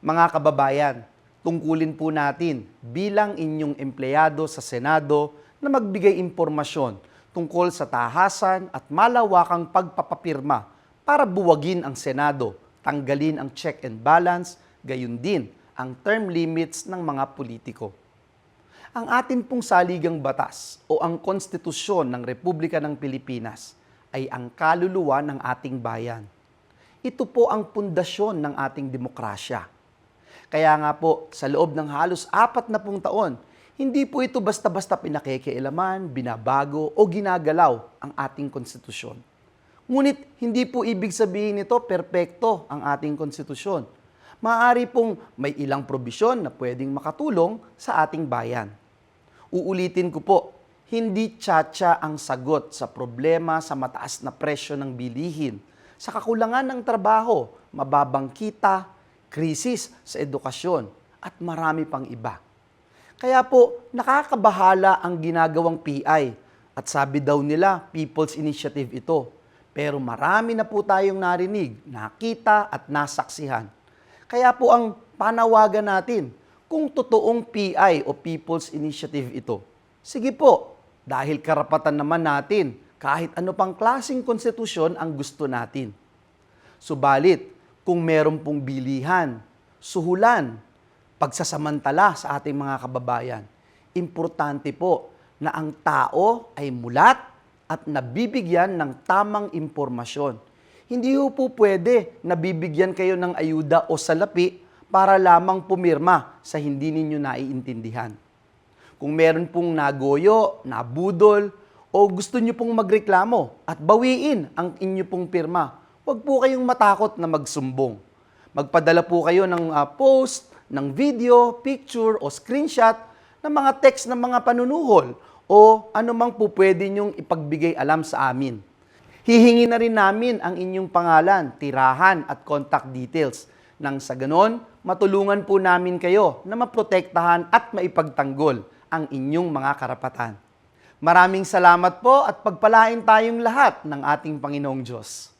Mga kababayan, tungkulin po natin bilang inyong empleyado sa Senado na magbigay impormasyon tungkol sa tahasan at malawakang pagpapapirma para buwagin ang Senado, tanggalin ang check and balance, gayon din ang term limits ng mga politiko. Ang atin pong saligang batas o ang konstitusyon ng Republika ng Pilipinas ay ang kaluluwa ng ating bayan. Ito po ang pundasyon ng ating demokrasya. Kaya nga po, sa loob ng halos apat na pung taon, hindi po ito basta-basta pinakikialaman, binabago o ginagalaw ang ating konstitusyon. Ngunit hindi po ibig sabihin nito perpekto ang ating konstitusyon. Maaari pong may ilang probisyon na pwedeng makatulong sa ating bayan. Uulitin ko po, hindi tsatsa ang sagot sa problema sa mataas na presyo ng bilihin, sa kakulangan ng trabaho, mababang kita, krisis sa edukasyon, at marami pang iba. Kaya po, nakakabahala ang ginagawang PI at sabi daw nila, People's Initiative ito. Pero marami na po tayong narinig, nakita at nasaksihan. Kaya po ang panawagan natin, kung totoong PI o People's Initiative ito, sige po, dahil karapatan naman natin kahit ano pang klasing konstitusyon ang gusto natin. Subalit, kung meron pong bilihan, suhulan, pagsasamantala sa ating mga kababayan, importante po na ang tao ay mulat at nabibigyan ng tamang impormasyon. Hindi ho po pwede na bibigyan kayo ng ayuda o salapi para lamang pumirma sa hindi ninyo naiintindihan. Kung meron pong nagoyo, nabudol, o gusto nyo pong magreklamo at bawiin ang inyo pong pirma, huwag po kayong matakot na magsumbong. Magpadala po kayo ng ah, post, ng video, picture o screenshot ng mga text ng mga panunuhol o anumang po pwede nyong ipagbigay alam sa amin. Hihingi na rin namin ang inyong pangalan, tirahan at contact details nang sa ganon, matulungan po namin kayo na maprotektahan at maipagtanggol ang inyong mga karapatan. Maraming salamat po at pagpalain tayong lahat ng ating Panginoong Diyos.